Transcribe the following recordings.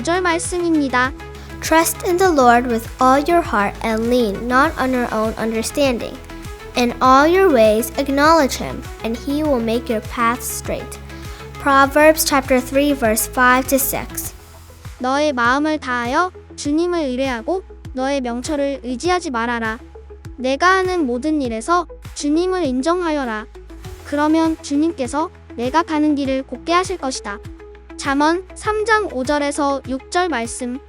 구절 말씀입니다. Trust in the Lord with all your heart and lean not on your own understanding. In all your ways acknowledge him, and he will make your paths straight. Proverbs chapter 3 verse 5 to 6. 너의 마음을 다하여 주님을 의뢰하고 너의 명철을 의지하지 말아라. 내가 하는 모든 일에서 주님을 인정하여라. 그러면 주님께서 내가 가는 길을 곱게 하실 것이다. 잠언 3장 5절에서 6절 말씀.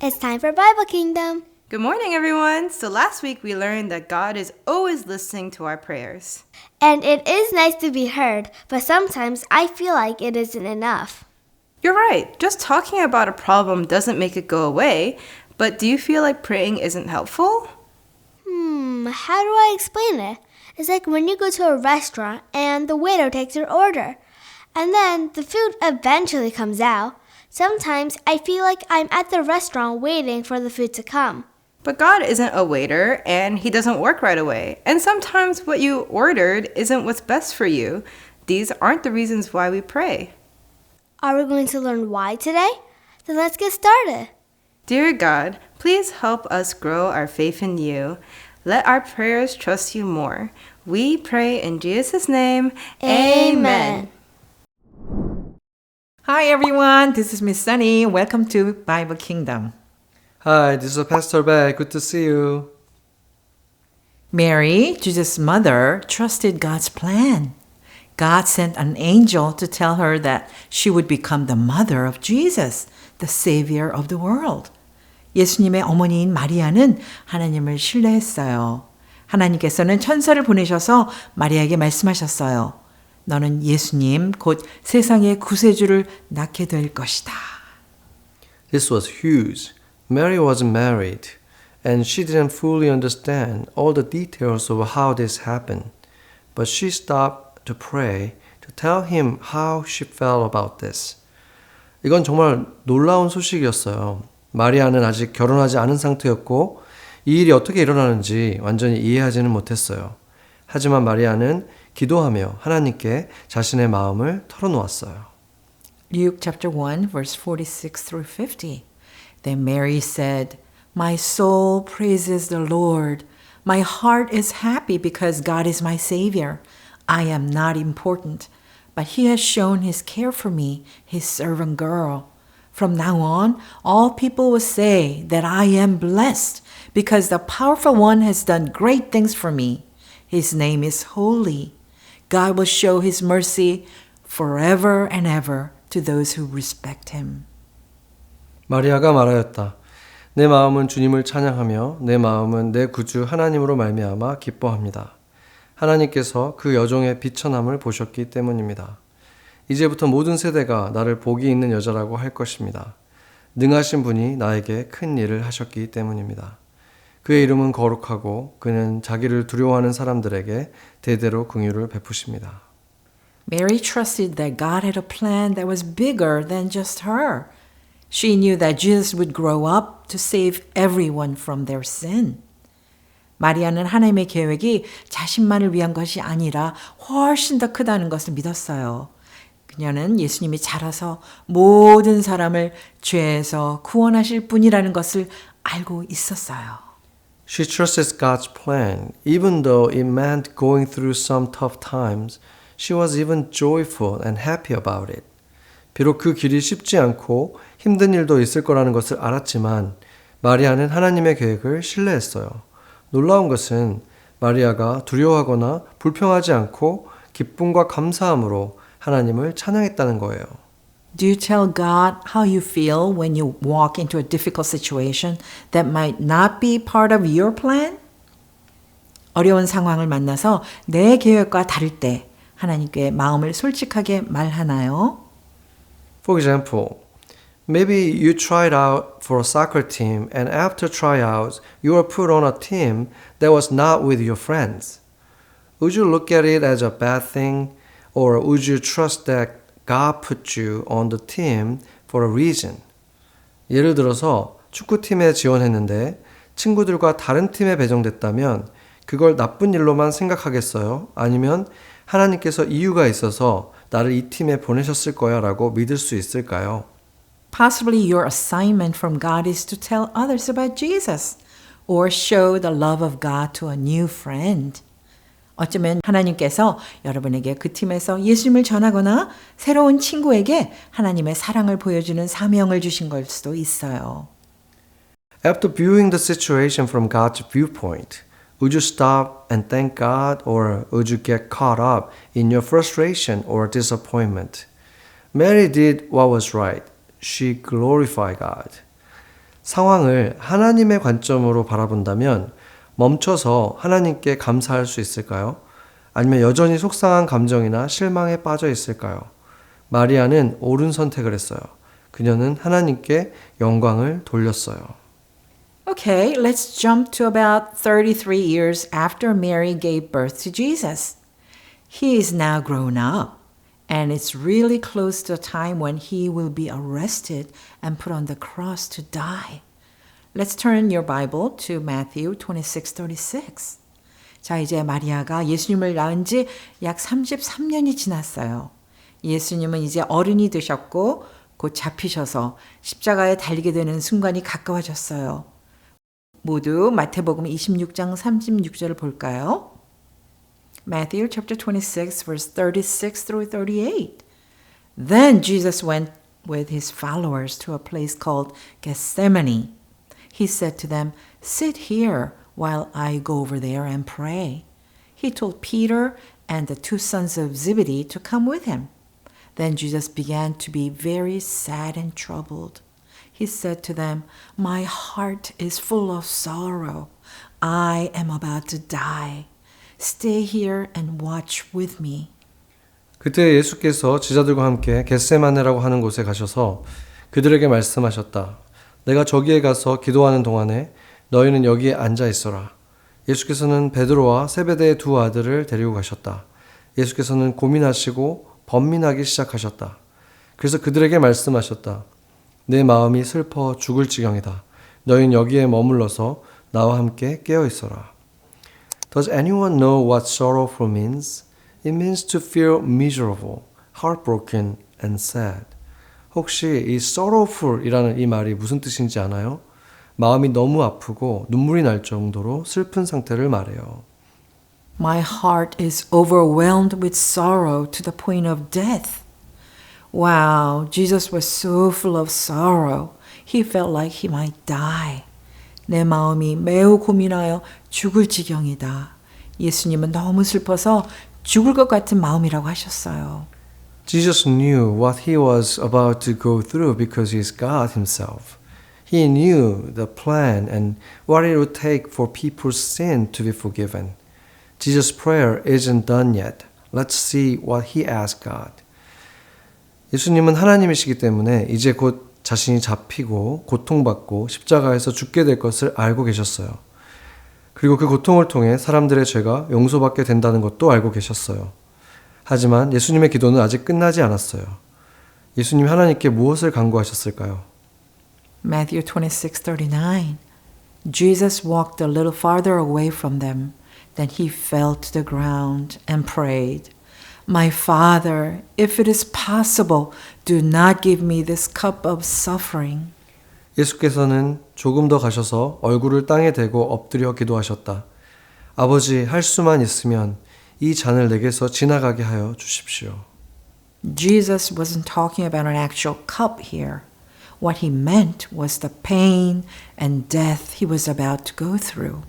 It's time for Bible Kingdom. Good morning, everyone. So, last week we learned that God is always listening to our prayers. And it is nice to be heard, but sometimes I feel like it isn't enough. You're right. Just talking about a problem doesn't make it go away. But do you feel like praying isn't helpful? Hmm, how do I explain it? It's like when you go to a restaurant and the waiter takes your order, and then the food eventually comes out. Sometimes I feel like I'm at the restaurant waiting for the food to come. But God isn't a waiter and He doesn't work right away. And sometimes what you ordered isn't what's best for you. These aren't the reasons why we pray. Are we going to learn why today? Then let's get started. Dear God, please help us grow our faith in you. Let our prayers trust you more. We pray in Jesus' name. Amen. Hi everyone, this is Miss Sunny. Welcome to Bible Kingdom. Hi, this is Pastor Beck. Good to see you. Mary, Jesus' mother, trusted God's plan. God sent an angel to tell her that she would become the mother of Jesus, the Savior of the world. 예수님의 어머니인 마리아는 하나님을 신뢰했어요. 하나님께서는 천사를 보내셔서 마리아에게 말씀하셨어요. 너는 예수님, 곧 세상의 구세주를 낳게 될 것이다. This was huge. Mary wasn't married, and she didn't fully understand all the details of how this happened. But she stopped to pray to tell him how she felt about this. 이건 정말 놀라운 소식이었어요. 마리아는 아직 결혼하지 않은 상태였고 이 일이 어떻게 일어나는지 완전히 이해하지는 못했어요. 하지만 마리아는 기도하며 하나님께 자신의 마음을 털어놓았어요. Luke chapter 1 verse 46 through 50. Then Mary said, My soul praises the Lord. My heart is happy because God is my savior. I am not important, but he has shown his care for me, his servant girl. From now on, all people will say that I am blessed because the powerful one has done great things for me. His name is holy. God will show his mercy forever and ever to those who respect him. 마리아가 말하였다. 내 마음은 주님을 찬양하며 내 마음은 내 구주 하나님으로 말미암아 기뻐합니다. 하나님께서 그 여종의 비천함을 보셨기 때문입니다. 이제부터 모든 세대가 나를 복이 있는 여자라고 할 것입니다. 능하신 분이 나에게 큰 일을 하셨기 때문입니다. 그의 이름은 거룩하고 그는 자기를 두려워하는 사람들에게 대대로 긍휼을 베푸십니다. Mary trusted that God had a plan that was bigger than just her. She knew that Jesus would grow up to save everyone from their sin. 마리아는 하나님의 계획이 자신만을 위한 것이 아니라 훨씬 더 크다는 것을 믿었어요. 그녀는 예수님이 자라서 모든 사람을 죄에서 구원하실 분이라는 것을 알고 있었어요. She trusted God's plan, even though it meant going through some tough times. She was even joyful and happy about it. 비록 그 길이 쉽지 않고 힘든 일도 있을 거라는 것을 알았지만 마리아는 하나님의 계획을 신뢰했어요. 놀라운 것은 마리아가 두려워하거나 불평하지 않고 기쁨과 감사함으로 하나님을 찬양했다는 거예요. Do you tell God how you feel when you walk into a difficult situation that might not be part of your plan? 어려운 상황을 만나서 내 계획과 다를 때 하나님께 마음을 솔직하게 말하나요? For example, maybe you tried out for a soccer team and after tryouts you were put on a team that was not with your friends. Would you look at it as a bad thing or would you trust that God put you on the team for a reason? 예를 들어서 축구팀에 지원했는데 친구들과 다른 팀에 배정됐다면 그걸 나쁜 일로만 생각하겠어요? 아니면 하나님께서 이유가 있어서 나를 이 팀에 보내셨을 거야 라고 믿을 수 있을까요? Possibly your assignment from God is to tell others about Jesus or show the love of God to a new friend. 어쩌면 하나님께서 여러분에게 그 팀에서 예수님을 전하거나 새로운 친구에게 하나님의 사랑을 보여주는 사명을 주신 걸 수도 있어요. After viewing the situation from God's viewpoint, would you stop and thank God or would you get caught up in your frustration or disappointment? Mary did what was right. She glorified God. 상황을 하나님의 관점으로 바라본다면 멈춰서 하나님께 감사할 수 있을까요? 아니면 여전히 속상한 감정이나 실망에 빠져 있을까요? 마리아는 옳은 선택을 했어요. 그녀는 하나님께 영광을 돌렸어요. Okay, let's jump to about 33 years after Mary gave birth to Jesus. He is now grown up, and it's really close to a time when he will be arrested and put on the cross to die. Let's turn your Bible to Matthew 26 36. 자, 이제 마리아가 예수님을 낳은 지 약 33년이 지났어요. 예수님은 이제 어른이 되셨고 곧 잡히셔서 십자가에 달리게 되는 순간이 가까워졌어요. 모두 마태복음 26장 36절을 볼까요? Matthew chapter 26 verse 36 through 38. Then Jesus went with his followers to a place called Gethsemane. He said to them, "Sit here while I go over there and pray." He told Peter and the two sons of Zebedee to come with him. Then Jesus began to be very sad and troubled. He said to them, My heart is full of sorrow. I am about to die. Stay here and watch with me. 그때 예수께서 제자들과 함께 겟세마네라고 하는 곳에 가셔서 그들에게 말씀하셨다. 내가 저기에 가서 기도하는 동안에 너희는 여기에 앉아 있어라. 예수께서는 베드로와 세베대의 두 아들을 데리고 가셨다. 예수께서는 고민하시고 번민하기 시작하셨다. 그래서 그들에게 말씀하셨다. 내 마음이 슬퍼 죽을 지경이다. 너희는 여기에 머물러서 나와 함께 깨어 있어라. Does anyone know what sorrowful means? It means to feel miserable, heartbroken, and sad. 혹시 이 sorrowful이라는 이 말이 무슨 뜻인지 아나요? 마음이 너무 아프고 눈물이 날 정도로 슬픈 상태를 말해요. My heart is overwhelmed with sorrow to the point of death. Wow, Jesus was so full of sorrow. He felt like he might die. 내 마음이 매우 고민하여 죽을 지경이다. 예수님은 너무 슬퍼서 죽을 것 같은 마음이라고 하셨어요. Jesus knew what he was about to go through because he is God himself. He knew the plan and what it would take for people's sin to be forgiven. Jesus' prayer isn't done yet. Let's see what he asked God. 예수님은 하나님이시기 때문에 이제 곧 자신이 잡히고 고통받고 십자가에서 죽게 될 것을 알고 계셨어요. 그리고 그 고통을 통해 사람들의 죄가 용서받게 된다는 것도 알고 계셨어요. 하지만 예수님의 기도는 아직 끝나지 않았어요. 예수님 하나님께 무엇을 간구하셨을까요? Matthew 26:39. Jesus walked a little farther away from them. Then he fell to the ground and prayed, My Father, if it is possible, do not give me this cup of suffering. 예수께서는 조금 더 가셔서 얼굴을 땅에 대고 엎드려 기도하셨다. 아버지, 할 수만 있으면 이 잔을 내게서 지나가게 하여 주십시오. Jesus wasn't talking about an actual cup here. What he meant was the pain and death he was about to go through.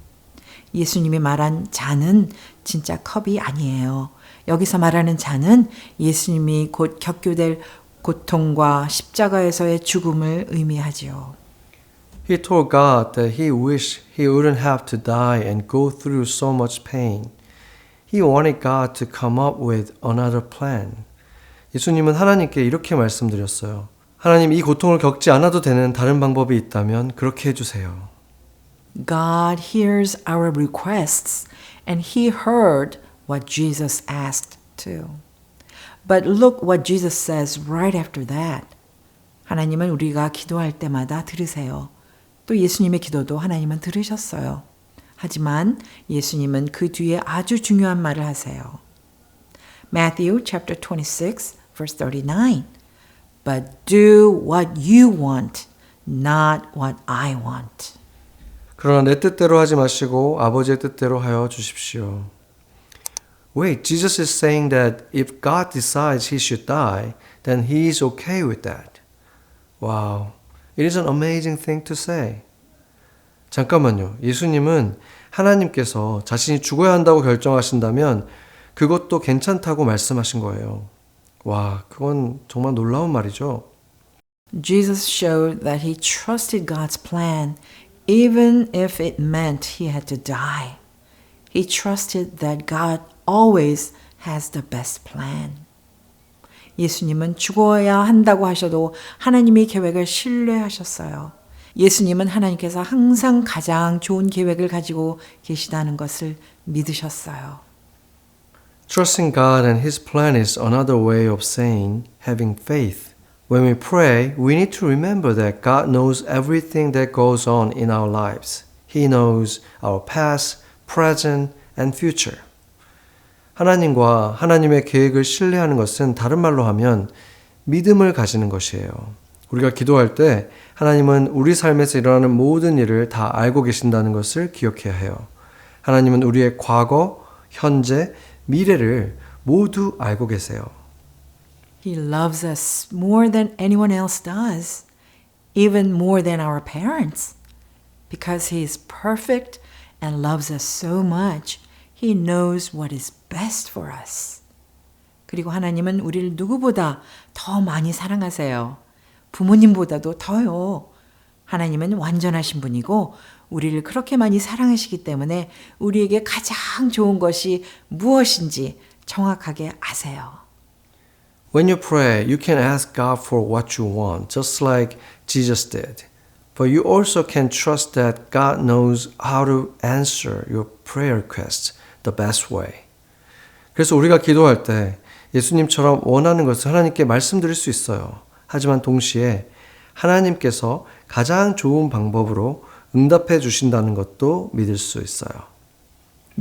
예수님이 말한 잔은 진짜 컵이 아니에요. 여기서 말하는 잔은 예수님이 곧 겪게 고통과 십자가에서의 죽음을 의미하지요. He told God that he wished he wouldn't have to die and go through so much pain. He wanted God to come up with another plan. 예수님은 하나님께 이렇게 말씀드렸어요. 하나님 이 고통을 겪지 않아도 되는 다른 방법이 있다면 그렇게 해주세요. God hears our requests, and he heard what Jesus asked too. But look what Jesus says right after that. 하나님은 우리가 기도할 때마다 들으세요. 또 예수님의 기도도 하나님은 들으셨어요. 하지만 예수님은 그 뒤에 아주 중요한 말을 하세요. Matthew chapter 26 verse 39. but do what you want, not what I want. 그러나 내 뜻대로 하지 마시고 아버지의 뜻대로 하여 주십시오. Wait, Jesus is saying that if God decides he should die, then he is okay with that. Wow, it is an amazing thing to say. 잠깐만요. 예수님은 하나님께서 자신이 죽어야 한다고 결정하신다면 그것도 괜찮다고 말씀하신 거예요. 와, 그건 정말 놀라운 말이죠. Jesus showed that he trusted God's plan even if it meant he had to die. He trusted that God always has the best plan. 예수님은 죽어야 한다고 하셔도 하나님의 계획을 신뢰하셨어요. 예수님은 하나님께서 항상 가장 좋은 계획을 가지고 계시다는 것을 믿으셨어요. Trusting God and His plan is another way of saying having faith. When we pray, we need to remember that God knows everything that goes on in our lives. He knows our past, present, and future. 하나님과 하나님의 계획을 신뢰하는 것은 다른 말로 하면 믿음을 가지는 것이에요. 우리가 기도할 때 하나님은 우리 삶에서 일어나는 모든 일을 다 알고 계신다는 것을 기억해야 해요. 하나님은 우리의 과거, 현재, 미래를 모두 알고 계세요. He loves us more than anyone else does, even more than our parents. Because He is perfect and loves us so much, He knows what is best for us. 그리고 하나님은 우리를 누구보다 더 많이 사랑하세요. 부모님보다도 더요. 하나님은 완전하신 분이고 우리를 그렇게 많이 사랑하시기 때문에 우리에게 가장 좋은 것이 무엇인지 정확하게 아세요. When you pray, you can ask God for what you want, just like Jesus did. But you also can trust that God knows how to answer your prayer requests the best way. 그래서 우리가 기도할 때 예수님처럼 원하는 것을 하나님께 말씀드릴 수 있어요. 하지만 동시에 하나님께서 가장 좋은 방법으로 응답해 주신다는 것도 믿을 수 있어요.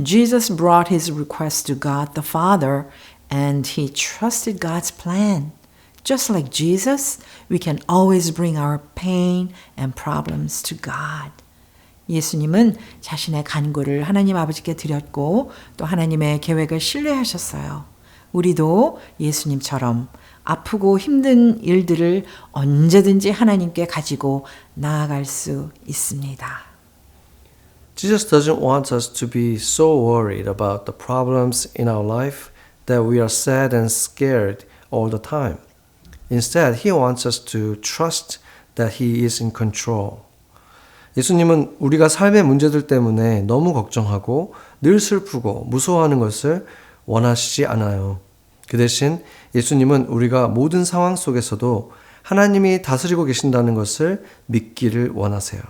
Jesus brought his request to God the Father and he trusted God's plan. Just like Jesus, we can always bring our pain and problems to God. 예수님은 자신의 간구를 하나님 아버지께 드렸고 또 하나님의 계획을 신뢰하셨어요. 우리도 예수님처럼 아프고 힘든 일들을 언제든지 하나님께 가지고 나아갈 수 있습니다. Jesus doesn't want us to be so worried about the problems in our life that we are sad and scared all the time. Instead, He wants us to trust that He is in control. 예수님은 우리가 삶의 문제들 때문에 너무 걱정하고 늘 슬프고 무서워하는 것을 원하시지 않아요. 그 대신 예수님은 우리가 모든 상황 속에서도 하나님이 다스리고 계신다는 것을 믿기를 원하세요.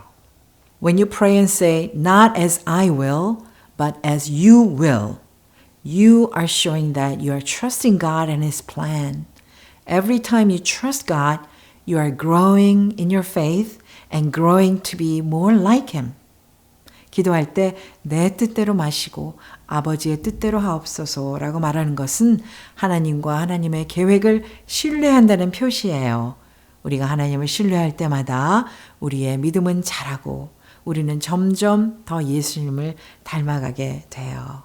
When you pray and say, Not as I will, but as you will, you are showing that you are trusting God and His plan. Every time you trust God, you are growing in your faith and growing to be more like Him. 기도할 때 내 뜻대로 마시고 아버지의 뜻대로 하옵소서라고 말하는 것은 하나님과 하나님의 계획을 신뢰한다는 표시예요. 우리가 하나님을 신뢰할 때마다 우리의 믿음은 자라고 우리는 점점 더 예수님을 닮아가게 돼요.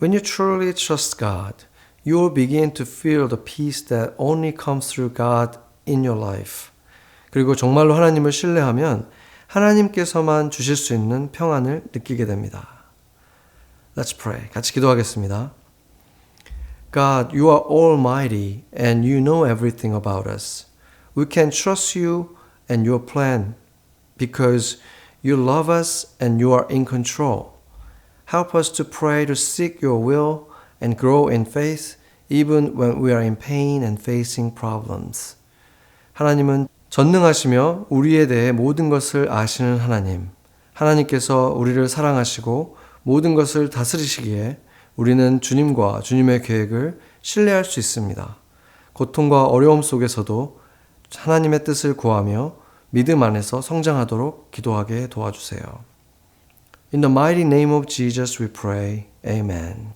When you truly trust God, you will begin to feel the peace that only comes through God in your life. 그리고 정말로 하나님을 신뢰하면 하나님께서만 주실 수 있는 평안을 느끼게 됩니다. Let's pray. 같이 기도하겠습니다. God, you are almighty and you know everything about us. We can trust you and your plan because you love us and you are in control. Help us to pray to seek your will and grow in faith even when we are in pain and facing problems. 하나님은 전능하시며 우리에 대해 모든 것을 아시는 하나님. 하나님께서 우리를 사랑하시고 모든 것을 다스리시기에 우리는 주님과 주님의 계획을 신뢰할 수 있습니다. 고통과 어려움 속에서도 하나님의 뜻을 구하며 믿음 안에서 성장하도록 기도하게 도와주세요. In the mighty name of Jesus we pray. Amen.